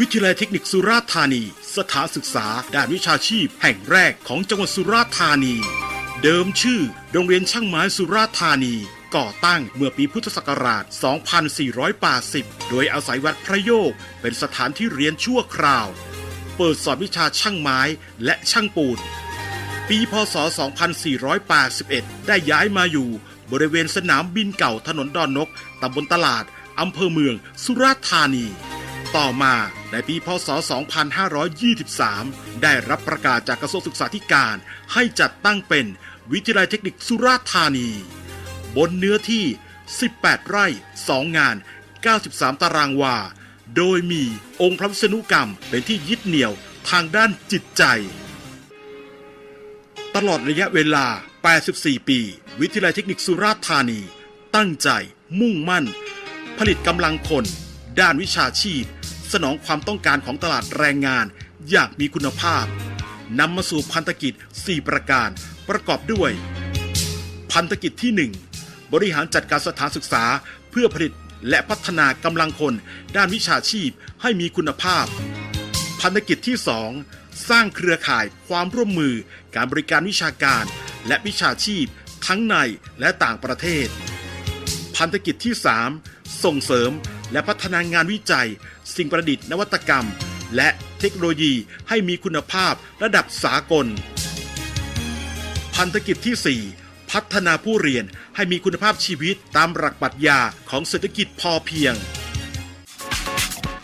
วิทยาลัยเทคนิคสุราษฎร์ธานี สถานศึกษาด้านวิชาชีพแห่งแรกของจังหวัดสุราษฎร์ธานี เดิมชื่อ โรงเรียนช่างไม้สุราษฎร์ธานี ก่อตั้งเมื่อปีพุทธศักราช 2480 โดยอาศัยวัดพระโยก เป็นสถานที่เรียนชั่วคราว เปิดสอนวิชาช่างไม้และช่างปูน ปีพศ 2481 ได้ย้ายมาอยู่บริเวณสนามบินเก่าถนนดอนนก ตำบลตลาด อำเภอเมือง สุราษฎร์ธานี ต่อมาในปีพศ 2523 ได้รับประกาศจากกระทรวงศึกษาธิการ ให้จัดตั้งเป็นวิทยาลัยเทคนิคสุราษฎร์ธานี บนเนื้อที่ 18 ไร่ 2 งาน 93 ตารางวา โดยมีองค์พระวิษณุกรรมเป็นที่ยึดเหนี่ยวทางด้านจิตใจ ตลอดระยะเวลา 84 ปี วิทยาลัยเทคนิคสุราษฎร์ธานี ตั้งใจมุ่งมั่น ผลิตกำลังคน ด้านวิชาชีพ สนองความต้องการของตลาดแรงงาน อย่างมีคุณภาพนำมาสู่พันธกิจ 4 ประการ ประกอบด้วย พันธกิจที่ 1 บริหารจัดการสถานศึกษาเพื่อผลิตและพัฒนากำลังคน ด้านวิชาชีพให้มีคุณภาพ พันธกิจที่ 2 สร้างเครือข่ายความร่วมมือ การบริการวิชาการ และวิชาชีพ ทั้งในและต่างประเทศ พันธกิจที่ 3 ส่งเสริมและพัฒนางานวิจัย สิ่งประดิษฐ์นวัตกรรม และเทคโนโลยีให้มีคุณภาพระดับสากล พันธกิจที่ 4 พัฒนาผู้เรียนให้มีคุณภาพชีวิตตามหลักปรัชญาของเศรษฐกิจพอเพียง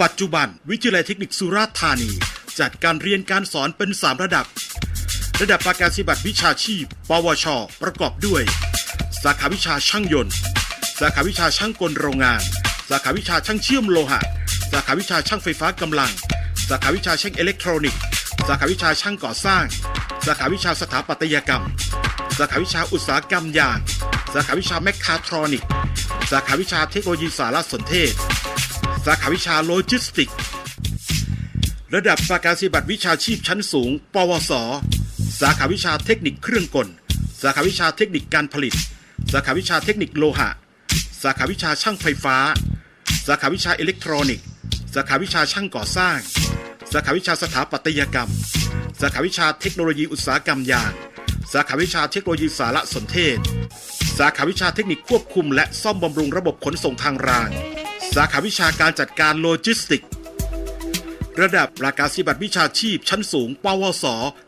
ปัจจุบัน วิทยาลัยเทคนิคสุราษฎร์ธานี จัดการเรียนการสอนเป็น 3 ระดับ ระดับประกาศนียบัตรวิชาชีพ ปวช ประกอบด้วย สาขาวิชาช่างยนต์ สาขาวิชาช่างกลโรงงาน สาขาวิชาช่างเชื่อมโลหะ สาขาวิชาช่างไฟฟ้ากำลัง สาขาวิชาช่างอิเล็กทรอนิกส์ สาขาวิชาช่างก่อสร้าง สาขาวิชาสถาปัตยกรรม สาขาวิชาอุตสาหกรรมยางสาขาวิชาแมคคาทรอนิกส์ สาขาวิชาเทคโนโลยีสารสนเทศ สาขาวิชาโลจิสติกส์ระดับประกาศนียบัตรวิชาชีพชั้นสูง ปวส สาขาวิชาเทคนิคเครื่องกล สาขาวิชาเทคนิคการผลิต สาขาวิชาเทคนิคโลหะ สาขาวิชาช่างไฟฟ้า สาขาวิชาอิเล็กทรอนิกส์ สาขาวิชาช่างก่อสร้าง สาขาวิชาสถาปัตยกรรม สาขาวิชาเทคโนโลยีอุตสาหกรรมยาง สาขาวิชาเทคโนโลยีสารสนเทศ สาขาวิชาเทคนิคควบคุม และซ่อมบำรุงระบบขนส่งทางราง สาขาวิชาการจัดการโลจิสติกส์ระดับประกาศนียบัตรวิชาชีพ ชั้นสูง ปวส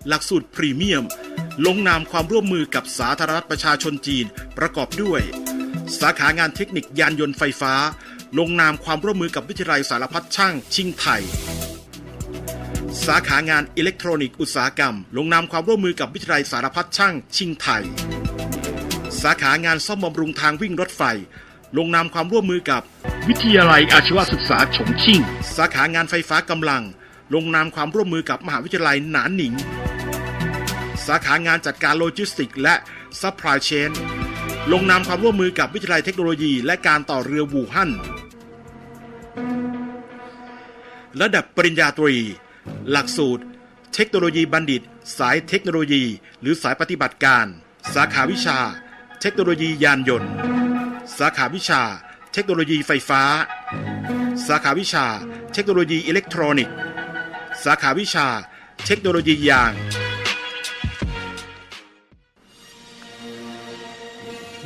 หลักสูตรพรีเมียม ลงนามความร่วมมือกับสาธารณรัฐประชาชนจีน ประกอบด้วย สาขางานเทคนิคยานยนต์ไฟฟ้า ลงนามความร่วมมือกับวิทยาลัยสารพัดช่างชิงไทย สาขางานอิเล็กทรอนิกส์อุตสาหกรรม ลงนามความร่วมมือกับวิทยาลัยสารพัดช่างชิงไทย สาขางานซ่อมบำรุงทางวิ่งรถไฟ ลงนามความร่วมมือกับ วิทยาลัยอาชีวศึกษาฉงชิ่ง สาขางานไฟฟ้ากำลัง ลงนามความร่วมมือกับมหาวิทยาลัยหนานหนิง สาขางานจัดการโลจิสติกส์และซัพพลายเชนลงนามความร่วมมือกับวิทยาลัยเทคโนโลยี และการต่อเรือวูฮั่น ระดับปริญญาตรี หลักสูตร เทคโนโลยีบัณฑิต สายเทคโนโลยี หรือสายปฏิบัติการ สาขาวิชา เทคโนโลยียานยนต์ สาขาวิชา เทคโนโลยีไฟฟ้า สาขาวิชา เทคโนโลยีอิเล็กทรอนิกส์ สาขาวิชา เทคโนโลยียาง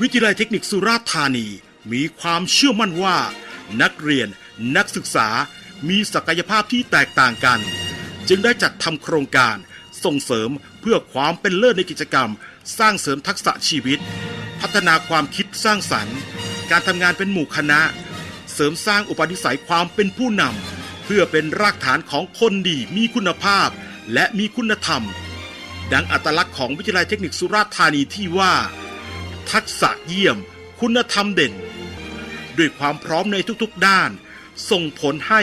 วิทยาลัยเทคนิคสุราษฎร์ธานีมีความเชื่อมั่นว่า นักเรียนนักศึกษา มีศักยภาพที่แตกต่างกัน จึงได้จัดทำโครงการส่งเสริมเพื่อความเป็นเลิศในกิจกรรม สร้างเสริมทักษะชีวิต พัฒนาความคิดสร้างสรรค์ การทำงานเป็นหมู่คณะ เสริมสร้างอุปนิสัยความเป็นผู้นำเพื่อเป็นรากฐานของคนดีมีคุณภาพ และมีคุณธรรม ดังอัตลักษณ์ของวิทยาลัยเทคนิคสุราษฎร์ธานีที่ว่า ทักษะเยี่ยม คุณธรรมเด่น ด้วยความพร้อมในทุกๆด้าน ส่งผลให้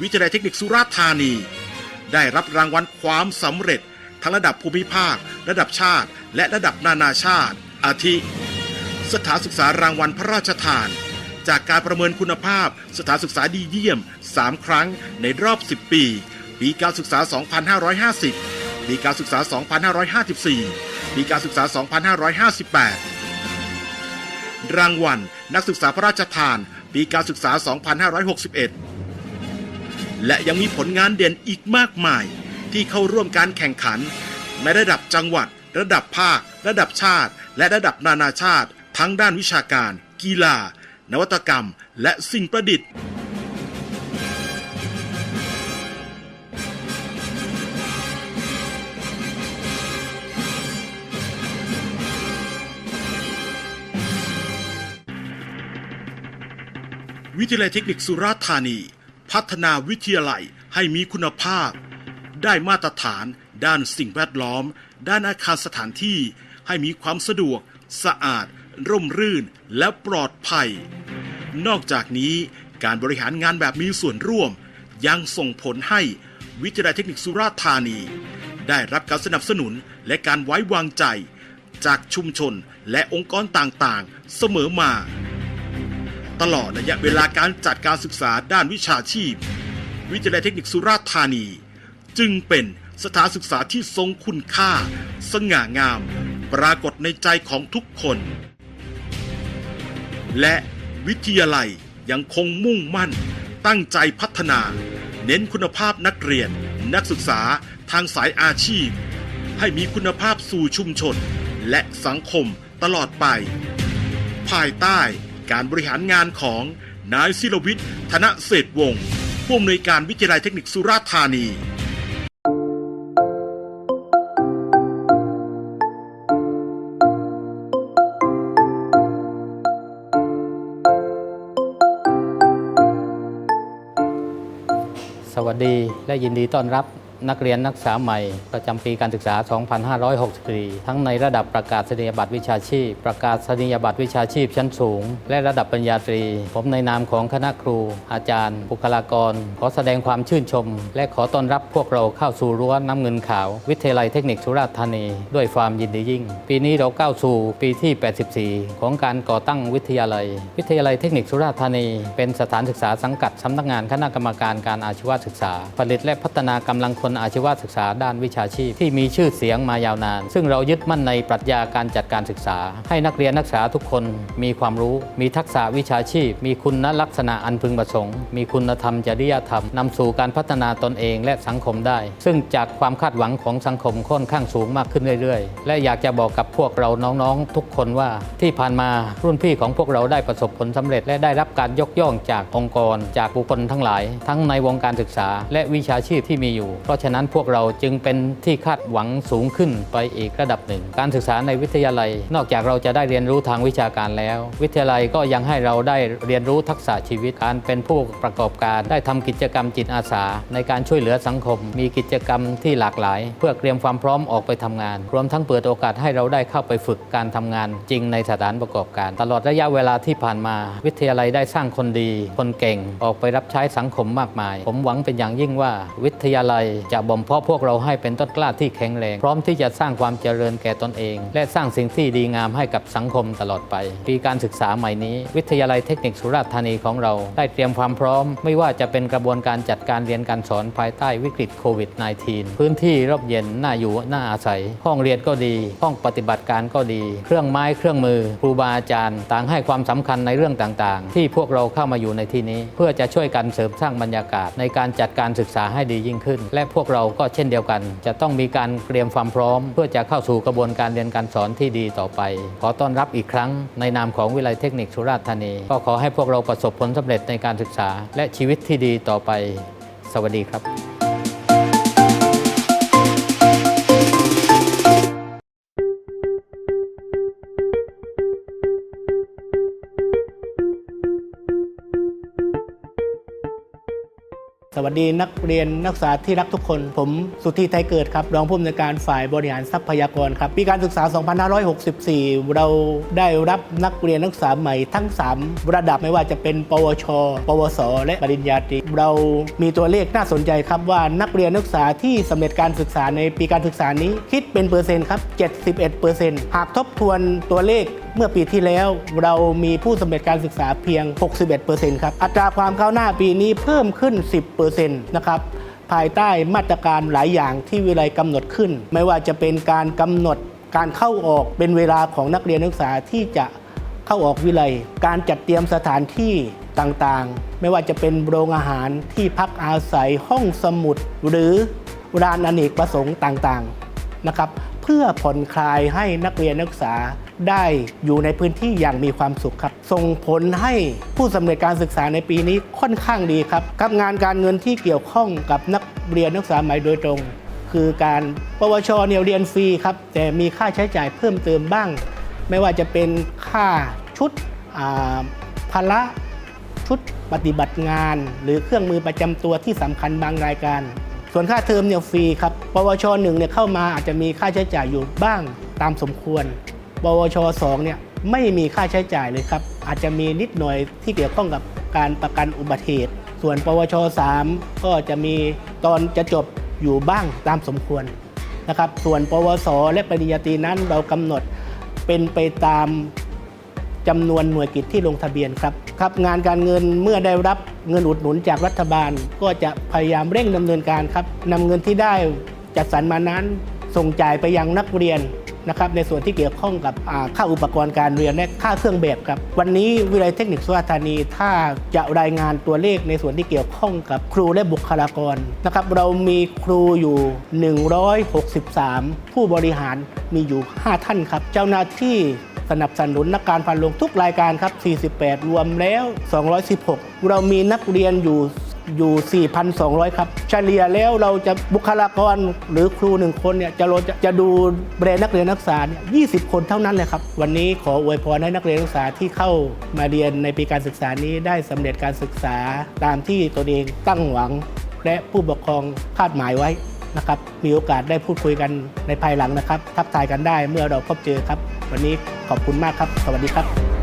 วิทยาลัยเทคนิคสุราษฎร์ธานี ได้รับรางวัลความสำเร็จ ทั้งระดับภูมิภาค ระดับชาติ และระดับนานาชาติ อาทิ สถานศึกษารางวัลพระราชทาน จากการประเมินคุณภาพสถานศึกษาดีเยี่ยม 3 ครั้งในรอบ 10 ปี ปีการศึกษา 2550 ปีการศึกษา 2554 ปีการศึกษา 2558 รางวัลนักศึกษาพระราชทาน ปีการศึกษา 2561 และยังมีผลงานเด่นอีกมากมาย ที่เข้าร่วมการแข่งขัน ในระดับจังหวัด ระดับภาค ระดับชาติ และระดับนานาชาติ ทั้งด้านวิชาการ กีฬา นวัตกรรม และสิ่งประดิษฐ์ วิทยาลัยเทคนิคสุราษฎร์ธานี พัฒนาวิทยาลัยให้มีคุณภาพ ได้มาตรฐาน ด้านสิ่งแวดล้อม ด้านอาคารสถานที่ ให้มีความสะดวก สะอาด ร่มรื่น และปลอดภัย นอกจากนี้การบริหารงานแบบมีส่วนร่วม ยังส่งผลให้วิทยาลัยเทคนิคสุราษฎร์ธานี ได้รับการสนับสนุนและการไว้วางใจ จากชุมชนและองค์กรต่างๆ เสมอมา ตลอดระยะเวลาการจัดการศึกษาด้านวิชาชีพ วิทยาลัยเทคนิคสุราษฎร์ธานี จึงเป็นสถานศึกษาที่ทรงคุณค่า สง่างาม ปรากฏในใจของทุกคน และวิทยาลัยยังคงมุ่งมั่น ตั้งใจพัฒนา เน้นคุณภาพนักเรียน นักศึกษาทางสายอาชีพ ให้มีคุณภาพสู่ชุมชน และสังคมตลอดไป ภายใต้ การบริหารงานของนายศิรวิทย์ธนเศรษฐวงศ์ผู้อำนวยการวิทยาลัยเทคนิคสุราษฎร์ธานีสวัสดีและยินดีต้อนรับ นักเรียนนักศึกษาใหม่ ประจำปีการศึกษา 2564 ทั้งในระดับประกาศนียบัตรวิชาชีพ ประกาศนียบัตรวิชาชีพชั้นสูง และระดับปริญญาตรี ผมในนามของคณะครู อาจารย์ บุคลากร ขอแสดงความชื่นชม และขอต้อนรับพวกเราเข้าสู่รั้วน้ำเงินขาว วิทยาลัยเทคนิคสุราษฎร์ธานี ด้วยความยินดียิ่ง ปีนี้เราก้าวสู่ปีที่ 84 ของการก่อตั้งวิทยาลัย วิทยาลัยเทคนิคสุราษฎร์ธานี เป็นสถานศึกษาสังกัดสำนักงานคณะกรรมการการอาชีวศึกษา ผลิตและพัฒนากำลังคนอาชีวศึกษาด้านวิชาชีพที่มีชื่อเสียงมายาวนาน ซึ่งเรายึดมั่นในปรัชญาการจัดการศึกษา ให้นักเรียนนักศึกษาทุกคนมีความรู้ มีทักษะวิชาชีพ มีคุณลักษณะอันพึงประสงค์ มีคุณธรรมจริยธรรมนำสู่การพัฒนาตนเองและสังคมได้ ซึ่งจากความคาดหวังของสังคมค่อนข้างสูงมากขึ้นเรื่อยๆ และอยากจะบอกกับพวกเราน้องๆ ทุกคนว่าที่ผ่านมารุ่นพี่ของพวกเราได้ประสบผลสำเร็จ และได้รับการยกย่องจากองค์กร จากบุคคลทั้งหลาย ทั้งในวงการศึกษา และวิชาชีพที่มีอยู่เพราะฉะนั้นพวกเราจึงเป็นที่คาดหวังสูงขึ้นไปอีกระดับหนึ่ง การศึกษาในวิทยาลัย นอกจากเราจะได้เรียนรู้ทางวิชาการแล้ว วิทยาลัยก็ยังให้เราได้เรียนรู้ทักษะชีวิตการเป็นผู้ประกอบการ ได้ทำกิจกรรมจิตอาสา ในการช่วยเหลือสังคม มีกิจกรรมที่หลากหลาย เพื่อเตรียมความพร้อมออกไปทำงาน รวมทั้งเปิดโอกาสให้เราได้เข้าไปฝึกการทำงาน จริงในสถานประกอบการ ตลอดระยะเวลาที่ผ่านมา วิทยาลัยได้สร้างคนดี คนเก่งออกไปรับใช้สังคมมากมาย ผมหวังเป็นอย่างยิ่งว่า วิทยาลัยจะบ่มเพาะพวกเราให้เป็นต้นกล้าที่แข็งแรง พร้อมที่จะสร้างความเจริญแก่ตนเอง และสร้างสิ่งที่ดีงามให้กับสังคมตลอดไป ปีการศึกษาใหม่นี้ วิทยาลัยเทคนิคสุราษฎร์ธานีของเรา ได้เตรียมความพร้อม ไม่ว่าจะเป็นกระบวนการจัดการเรียนการสอนภายใต้วิกฤตโควิด -19 พื้นที่ร่มเย็นน่าอยู่น่าอาศัย ห้องเรียนก็ดี ห้องปฏิบัติการก็ดี เครื่องไม้เครื่องมือครูบาอาจารย์ ต่างให้ความสำคัญในเรื่องต่างๆ ที่พวกเราเข้ามาอยู่ในที่นี้ เพื่อจะช่วยกันเสริมสร้างบรรยากาศในการจัดการศึกษาให้ดียิ่งขึ้น และพวกเราก็เช่นเดียวกัน จะต้องมีการเตรียมความพร้อม เพื่อจะเข้าสู่กระบวนการเรียนการสอนที่ดีต่อไป ขอต้อนรับอีกครั้งในนามของวิทยาลัยเทคนิคสุราษฎร์ธานี ก็ขอให้พวกเราประสบผลสำเร็จในการศึกษา และชีวิตที่ดีต่อไป สวัสดีครับ สวัสดีนักเรียนนักศึกษาที่รักทุกคน ผมสุธิไทยเกิดครับรองผู้อำนวยการฝ่ายบริหารทรัพยากรครับปีการศึกษา 2564 เราได้รับนักเรียนนักศึกษาใหม่ทั้ง 3 ระดับไม่ว่าจะเป็น ปวช ปวส และปริญญาตรีเรามีตัวเลขน่าสนใจครับว่านักเรียนนักศึกษาที่สำเร็จการศึกษาในปีการศึกษานี้คิดเป็นเปอร์เซ็นต์ครับ 71เปอร์เซ็นต์หากทบทวนตัวเลข เมื่อปีที่แล้วเรามีผู้สำเร็จการศึกษาเพียง 61%ครับอัตราความก้าวหน้าปีนี้เพิ่มขึ้น 10%นะครับภายใต้มาตรการหลายอย่างที่วิไลกำหนดขึ้น ไม่ว่าจะเป็นการกำหนดการเข้าออกเป็นเวลาของนักเรียนนักศึกษาที่จะเข้าออกวิไลการจัดเตรียมสถานที่ต่างๆ ไม่ว่าจะเป็นโรงอาหารที่พักอาศัยห้องสมุด หรือร้านอเนกประสงค์ต่างๆนะครับเพื่อผ่อนคลายให้นักเรียนนักศึกษา ได้อยู่ในพื้นที่อย่างมีความสุขครับ ส่งผลให้ผู้สำเร็จการศึกษาในปีนี้ค่อนข้างดีครับกับงานการเงินที่เกี่ยวข้องกับนักเรียนนักศึกษาใหม่โดยตรง คือการปวชเนี่ยเรียนฟรีครับ แต่มีค่าใช้จ่ายเพิ่มเติมบ้าง ไม่ว่าจะเป็นค่าชุดอ่าพละชุดปฏิบัติงาน หรือเครื่องมือประจำตัวที่สำคัญบางรายการ ส่วนค่าเทอมเนี่ยฟรีครับ ปวชหนึ่งเนี่ยเข้ามาอาจจะมีค่าใช้จ่ายอยู่บ้างตามสมควร ปวชสองเนี่ยไม่มีค่าใช้จ่ายเลยครับ อาจจะมีนิดหน่อยที่เกี่ยวข้องกับการประกันอุบัติเหตุ ส่วน ปวช 3 ก็จะมีตอนจะจบอยู่บ้างตามสมควรนะครับ ส่วน ปวส และปริญญาตรีนั้นเรากำหนดเป็นไปตามจำนวนหน่วยกิจที่ลงทะเบียนครับครับงานการเงินเมื่อได้รับเงินอุดหนุนจากรัฐบาล ก็จะพยายามเร่งดำเนินการครับนำเงินที่ได้จัดสรรมานั้นส่งจ่ายไปยังนักเรียน นะครับในส่วนที่เกี่ยวข้องกับค่าอุปกรณ์การเรียนและค่าเครื่องแบบครับ วันนี้วิทยาลัยเทคนิคสุราษฎร์ธานี ถ้าจะรายงานตัวเลขในส่วนที่เกี่ยวข้องกับครูและบุคลากรนะครับเรามีครูอยู่ 163 ผู้บริหารมีอยู่ 5 ท่านครับ เจ้าหน้าที่สนับสนุนนักการพันลงทุกรายการครับ 48 รวมแล้ว 216 เรามีนักเรียนอยู่ อยู่ 4,200 ครับ เฉลี่ยแล้วเราจะบุคลากรหรือครูหนึ่งคนเนี่ยจะจะจะดูแบรนด์นักเรียนนักศึกษาเนี่ย20 คนเท่านั้นเลยครับ วันนี้ขออวยพรให้นักเรียนนักศึกษาที่เข้ามาเรียนในปีการศึกษานี้ได้สำเร็จการศึกษาตามที่ตนเองตั้งหวัง และผู้ปกครองคาดหมายไว้นะครับ มีโอกาสได้พูดคุยกันในภายหลังนะครับ ทักทายกันได้เมื่อเราพบเจอครับ วันนี้ขอบคุณมากครับ สวัสดีครับ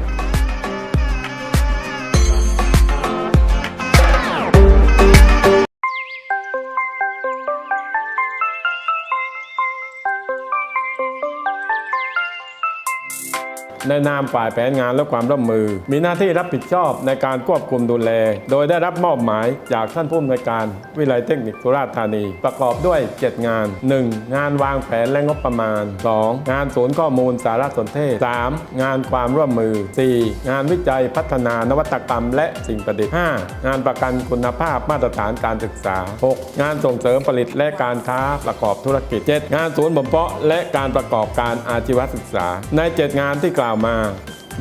ในนามฝ่ายแผนงานและความร่วมมือ มีหน้าที่รับผิดชอบในการควบคุมดูแล โดยได้รับมอบหมายจากท่านผู้อำนวยการวิทยาลัยเทคนิคสุราษฎร์ธานี ประกอบด้วย 7 งาน 1. งานวางแผนและงบประมาณ 2. งานศูนย์ข้อมูลสารสนเทศ 3. งานความร่วมมือ 4. งานวิจัยพัฒนานวัตกรรม และสิ่งประดิษฐ์ 5. งานประกันคุณภาพมาตรฐานการศึกษา 6. งานส่งเสริมผลิตและการค้าประกอบธุรกิจ 7. งานศูนย์บ่มเพาะและการประกอบการอาชีวศึกษา ใน 7 งานที่กล่าวมา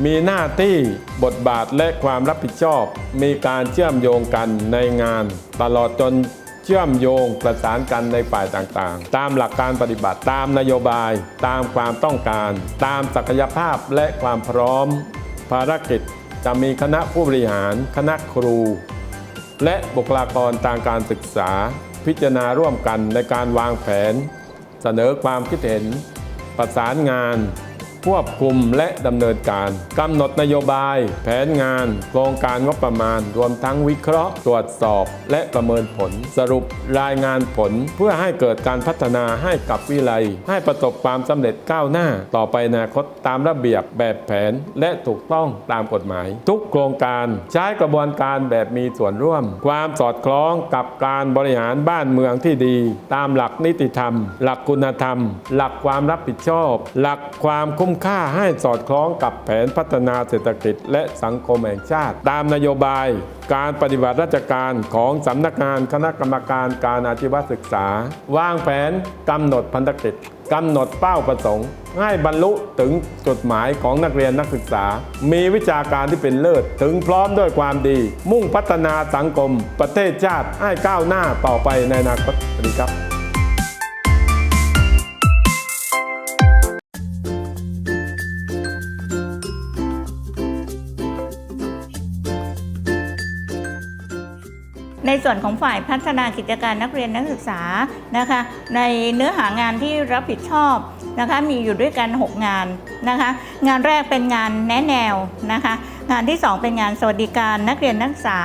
มีหน้าที่บทบาทและความรับผิดชอบ มีการเชื่อมโยงกันในงาน ตลอดจนเชื่อมโยงประสานกันในฝ่ายต่างๆ ตามหลักการปฏิบัติตามนโยบาย ตามความต้องการ ตามศักยภาพและความพร้อม ภารกิจจะมีคณะผู้บริหาร คณะครู และบุคลากรทางการศึกษา พิจารณาร่วมกันในการวางแผน เสนอความคิดเห็น ประสานงาน ควบคุมและดำเนินการกำหนดนโยบาย แผนงาน โครงการงบประมาณ รวมทั้งวิเคราะห์ ตรวจสอบ และประเมินผล สรุปรายงานผลเพื่อให้เกิดการพัฒนาให้กับวิไลให้ประสบความสำเร็จก้าวหน้า ต่อไปในอนาคตตามระเบียบแบบแผนและถูกต้องตามกฎหมาย ทุกโครงการใช้กระบวนการแบบมีส่วนร่วม ความสอดคล้องกับการบริหารบ้านเมืองที่ดี ตามหลักนิติธรรม หลักคุณธรรม หลักความรับผิดชอบ หลักความคุ้มค่าให้สอดคล้องกับแผนพัฒนาเศรษฐกิจและสังคมแห่งชาติ ตามนโยบาย การปฏิบัติราชการของสำนักงานคณะกรรมการการอาชีวศึกษา วางแผนกำหนดพันธกิจกำหนดเป้าประสงค์ ให้บรรลุถึงจุดหมายของนักเรียนนักศึกษา มีวิชาการที่เป็นเลิศ ถึงพร้อมด้วยความดี มุ่งพัฒนาสังคม ประเทศชาติให้ก้าวหน้าต่อไปในอนาคตสวัสดีครับ ส่วนของฝ่ายพัฒนากิจการนักเรียนนักศึกษานะคะ ในเนื้อหางานที่รับผิดชอบนะคะมีอยู่ด้วยกัน 6 งานนะคะ งานแรกเป็นงานแนะแนวนะคะ งานที่ 2 เป็นงานสวัสดิการนักเรียนนักศึกษา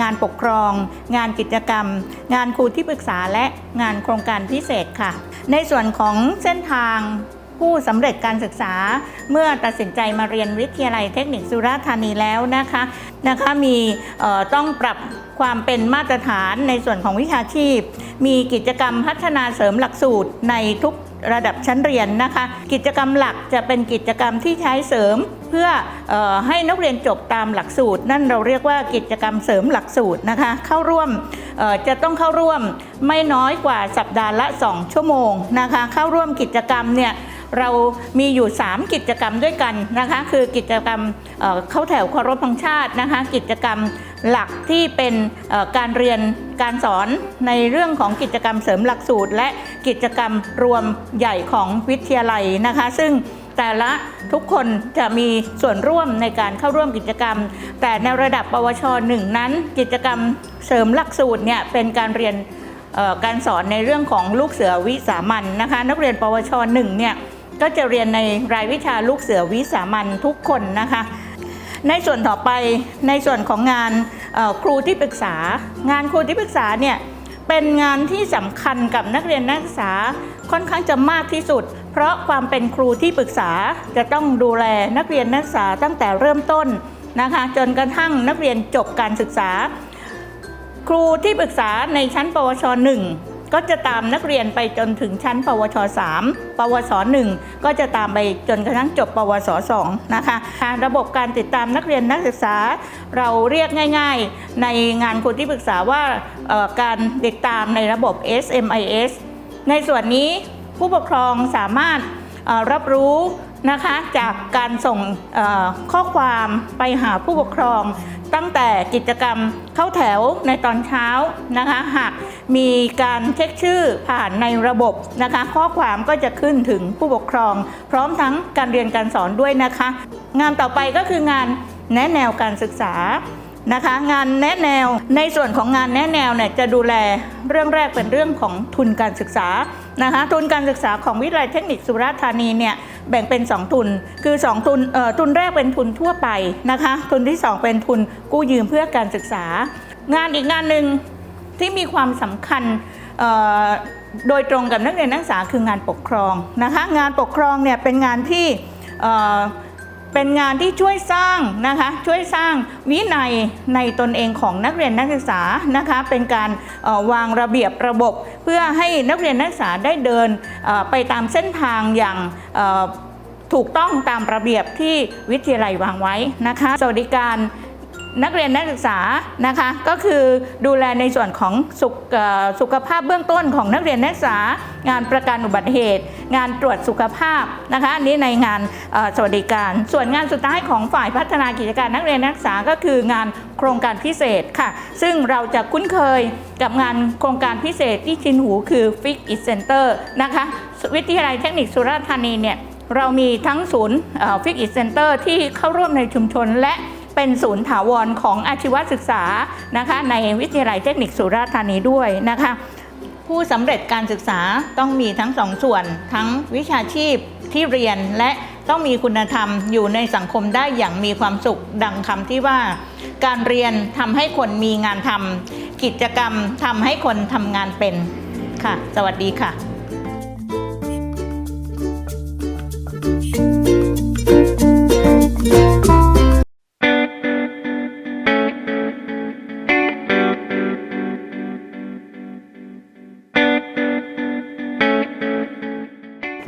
งานปกครอง งานกิจกรรม งานครูที่ปรึกษาและงานโครงการพิเศษค่ะ ในส่วนของเส้นทาง ผู้สำเร็จการศึกษา เมื่อตัดสินใจมาเรียนวิทยาลัยเทคนิคสุราษฎร์ธานีแล้วนะคะนะคะมีต้องปรับความเป็นมาตรฐานในส่วนของวิชาชีพ มีกิจกรรมพัฒนาเสริมหลักสูตรในทุกระดับชั้นเรียนนะคะ กิจกรรมหลักจะเป็นกิจกรรมที่ใช้เสริม เพื่อออให้นักเรียนจบตามหลักสูตร นั่นเราเรียกว่ากิจกรรมเสริมหลักสูตรนะคะ เข้าร่วมจะต้องเข้าร่วมไม่น้อยกว่าสัปดาห์ละ 2 ชั่วโมงนะคะ เข้าร่วมกิจกรรมเนี่ย เรามีอยู่ 3 กิจกรรมด้วยกันนะคะ คือกิจกรรมเข้าแถวเคารพธงชาตินะคะ กิจกรรมหลักที่เป็นการเรียนการสอนในเรื่องของกิจกรรมเสริมหลักสูตร และกิจกรรมรวมใหญ่ของวิทยาลัยนะคะ ซึ่งแต่ละทุกคนจะมีส่วนร่วมในการเข้าร่วมกิจกรรม แต่ในระดับปวชหนึ่งนั้น กิจกรรมเสริมหลักสูตรเนี่ยเป็นการเรียนการสอนในเรื่องของลูกเสือวิสามันนะคะ นักเรียนปวชหนึ่งเนี่ย ก็จะเรียนในรายวิชาลูกเสือวิสามันทุกคนนะคะ ในส่วนต่อไปในส่วนของงานครูที่ปรึกษา งานครูที่ปรึกษาเนี่ยเป็นงานที่สำคัญกับนักเรียนนักศึกษาค่อนข้างจะมากที่สุด เพราะความเป็นครูที่ปรึกษาจะต้องดูแลนักเรียนนักศึกษาตั้งแต่เริ่มต้นนะคะจนกระทั่งนักเรียนจบการศึกษา ครูที่ปรึกษาในชั้นปวช 1 ก็จะตามนักเรียนไปจนถึงชั้น ปวช 3 ปวส 1 ก็จะตามไปจนกระทั่งจบ ปวส 2 นะคะ ระบบการติดตามนักเรียนนักศึกษาเราเรียกง่าย ๆ ในงานครูที่ปรึกษาว่าการติดตามในระบบ SMIS ในส่วนนี้ผู้ปกครองสามารถรับรู้นะคะจากการส่งข้อความไปหาผู้ปกครอง ตั้งแต่กิจกรรมเข้าแถวในตอนเช้านะคะหากมีการเช็คชื่อผ่านในระบบนะคะ ข้อความก็จะขึ้นถึงผู้ปกครอง พร้อมทั้งการเรียนการสอนด้วยนะคะ งานต่อไปก็คืองานแนะแนวการศึกษานะคะงานแนะแนวในส่วนของงานแนะแนวเนี่ยจะดูแลเรื่องแรกเป็นเรื่องของทุนการศึกษา นะคะทุนการศึกษาของวิทยาลัยเทคนิคสุราษฎร์ธานีเนี่ยแบ่งเป็น 2 ทุน คือ 2 ทุนเอ่อทุนแรกเป็นทุนทั่วไปนะคะทุนที่ 2 เป็นทุนกู้ยืมเพื่อการศึกษา งานอีกงานหนึ่งที่มีความสำคัญเอ่อโดยตรงกับนักเรียนนักศึกษาคืองานปกครองนะคะงานปกครองเนี่ยเป็นงานที่ เป็นงานที่ช่วยสร้างนะคะช่วยสร้างวินัยในตนเองของนักเรียนนักศึกษานะคะเป็นการวางระเบียบระบบ เพื่อให้นักเรียนนักศึกษาได้เดินไปตามเส้นทางอย่างถูกต้องตามระเบียบที่วิทยาลัยวางไว้นะคะสวัสดิการ นักเรียนนักศึกษานะคะก็คือดูแลในส่วนของสุขสุขภาพเบื้องต้นของนักเรียนนักศึกษา งานประกันอุบัติเหตุ งานตรวจสุขภาพนะคะอันนี้ในงานสวัสดิการ ส่วนงานสุดท้ายของฝ่ายพัฒนากิจการนักเรียนนักศึกษาก็คืองานโครงการพิเศษค่ะ ซึ่งเราจะคุ้นเคยกับงานโครงการพิเศษที่ชินหูคือ Fix It Center นะคะวิทยาลัยเทคนิคสุราษฎร์ธานีเนี่ยเรามีทั้งศูนย์ Fix It Center ที่เข้าร่วมในชุมชนและ เป็นศูนย์ถาวรของอาชีวศึกษานะคะในวิทยาลัยเทคนิคสุราษฎร์ธานีด้วยนะคะผู้สำเร็จการศึกษาต้องมีทั้งสองส่วน ทั้งวิชาชีพที่เรียนและต้องมีคุณธรรมอยู่ในสังคมได้อย่างมีความสุขดังคำที่ว่า การเรียนทำให้คนมีงานทำกิจกรรมทำให้คนทำงานเป็นค่ะ สวัสดีค่ะ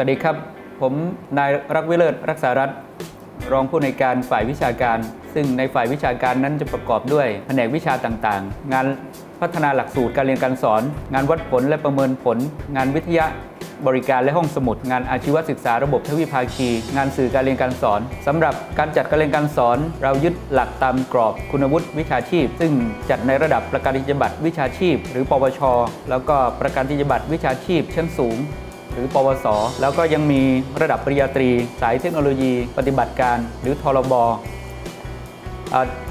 วัสดีครับ ผมนายรักวิเลิศรักษารัฐรองผู้ในการฝ่ายวิชาการ ซึ่งในฝ่ายวิชาการนั้นจะประกอบด้วยแผนกวิชาต่างๆ งานพัฒนาหลักสูตรการเรียนการสอน งานวัดผลและประเมินผล งานวิทยาบริการและห้องสมุด งานอาชีวศึกษาระบบทวิภาคี งานสื่อการเรียนการสอนสำหรับการจัดการเรียนการสอน เรายึดหลักตามกรอบคุณวุฒิวิชาชีพ ซึ่งจัดในระดับประกาศนียบัตรวิชาชีพ หรือปวช แล้วก็ประกาศนียบัตรวิชาชีพชั้นสูง หรือ ปวส แล้วก็ยังมีระดับปริญญาตรี สายเทคโนโลยี ปฏิบัติการ หรือทรบ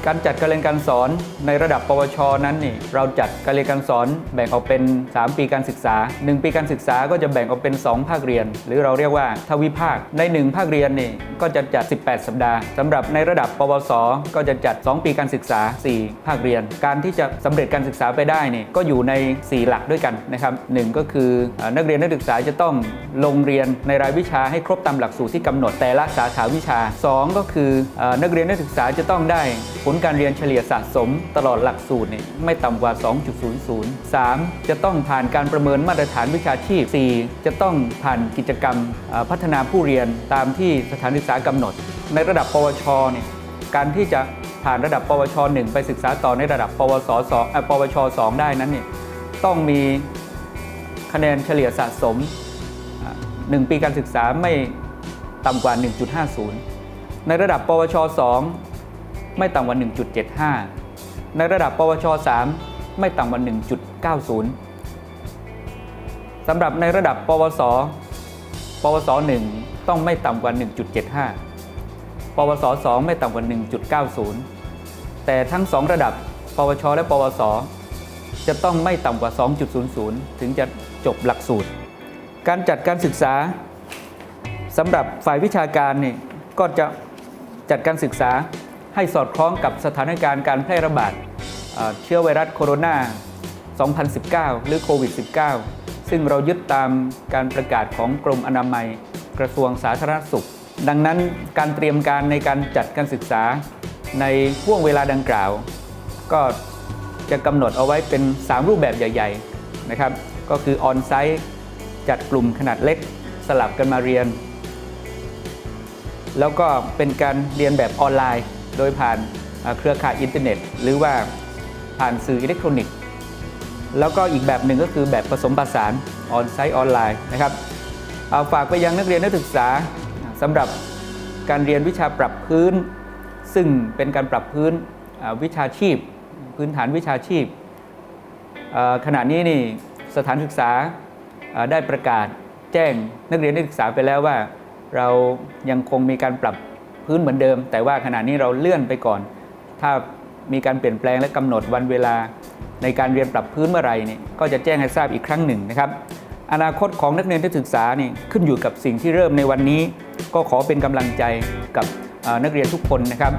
การจัดการเรียนการสอนในระดับปวชนั้นนี่เราจัดการเรียนการสอนแบ่งออกเป็น 3 ปีการศึกษา 1 ปีการศึกษาก็จะแบ่งออกเป็น 2 ภาคเรียน หรือเราเรียกว่าทวิภาคใน 1 ภาคเรียนนี่ก็จะจัด 18 สัปดาห์สำหรับในระดับปวส ก็จะจัด 2 ปีการศึกษา 4 ภาคเรียน การที่จะสำเร็จการศึกษาไปได้นี่ก็อยู่ใน 4 หลักด้วยกันนะครับหนึ่งก็คือนักเรียนนักศึกษาจะต้องลงเรียนในรายวิชาให้ครบตามหลักสูตรที่กำหนดแต่ละสาขาวิชา 2 ก็คือนักเรียนนักศึกษาจะต้องได้ผลการเรียนเฉลี่ยสะสมตลอดหลักสูตรเนี่ยไม่ต่ำกว่า 2.00 3 จะต้องผ่านการประเมินมาตรฐานวิชาชีพ 4 จะต้องผ่านกิจกรรมพัฒนาผู้เรียนตามที่สถานศึกษากำหนด ในระดับ ปวชเนี่ยการที่จะผ่านระดับ ปวช 1 ไปศึกษาต่อในระดับ ปวส2เอ่อปวช 2 ได้นั้นเนี่ยต้องมีคะแนนเฉลี่ยสะสม 1 ปีการศึกษาไม่ต่ำกว่า 1.50 ในระดับ ปวช 2 ไม่ต่ำกว่า 1.75 ในระดับปวช 3 ไม่ต่ำกว่า 1.90 สำหรับในระดับปวส ปวส 1 ต้องไม่ต่ำกว่า 1.75 ปวส 2 ไม่ต่ำกว่า 1.90 แต่ทั้ง 2 ระดับ ปวช และ ปวส จะต้องไม่ต่ำกว่า 2.00 ถึงจะจบหลักสูตร การจัดการศึกษาสำหรับฝ่ายวิชาการนี่ก็จะจัดการศึกษา ให้สอดคล้องกับสถานการณ์การแพร่ระบาดเชื้อไวรัสโคโรนา 2019 หรือโควิด -19 ซึ่งเรายึดตามการประกาศของกรมอนามัยกระทรวงสาธารณสุข ดังนั้นการเตรียมการในการจัดการศึกษาในห่วงเวลาดังกล่าว ก็จะกำหนดเอาไว้เป็น 3 รูปแบบใหญ่ ๆนะครับ ก็คือออนไซต์จัดกลุ่มขนาดเล็กสลับกันมาเรียน แล้วก็เป็นการเรียนแบบออนไลน์ โดยผ่านเครือข่ายอินเทอร์เน็ต หรือว่าผ่านสื่ออิเล็กทรอนิกส์ แล้วก็อีกแบบหนึ่งก็คือแบบผสมผสานออนไซต์ออนไลน์นะครับเอาฝากไปยังนักเรียนนักศึกษาสำหรับการเรียนวิชาปรับพื้น ซึ่งเป็นการปรับพื้นวิชาชีพ พื้นฐานวิชาชีพขณะนี้นี่สถานศึกษาได้ประกาศแจ้งนักเรียนนักศึกษาไปแล้วว่า เรายังคงมีการปรับ พื้นเหมือนเดิม แต่ว่าขณะนี้เราเลื่อนไปก่อน ถ้ามีการเปลี่ยนแปลงและกำหนดวันเวลาในการเรียนปรับพื้นเมื่อไรนี่ก็จะแจ้งให้ทราบอีกครั้งหนึ่งนะครับอนาคตของนักเรียนที่ศึกษานี่ขึ้นอยู่กับสิ่งที่เริ่มในวันนี้ ก็ขอเป็นกำลังใจกับนักเรียนทุกคนนะครับ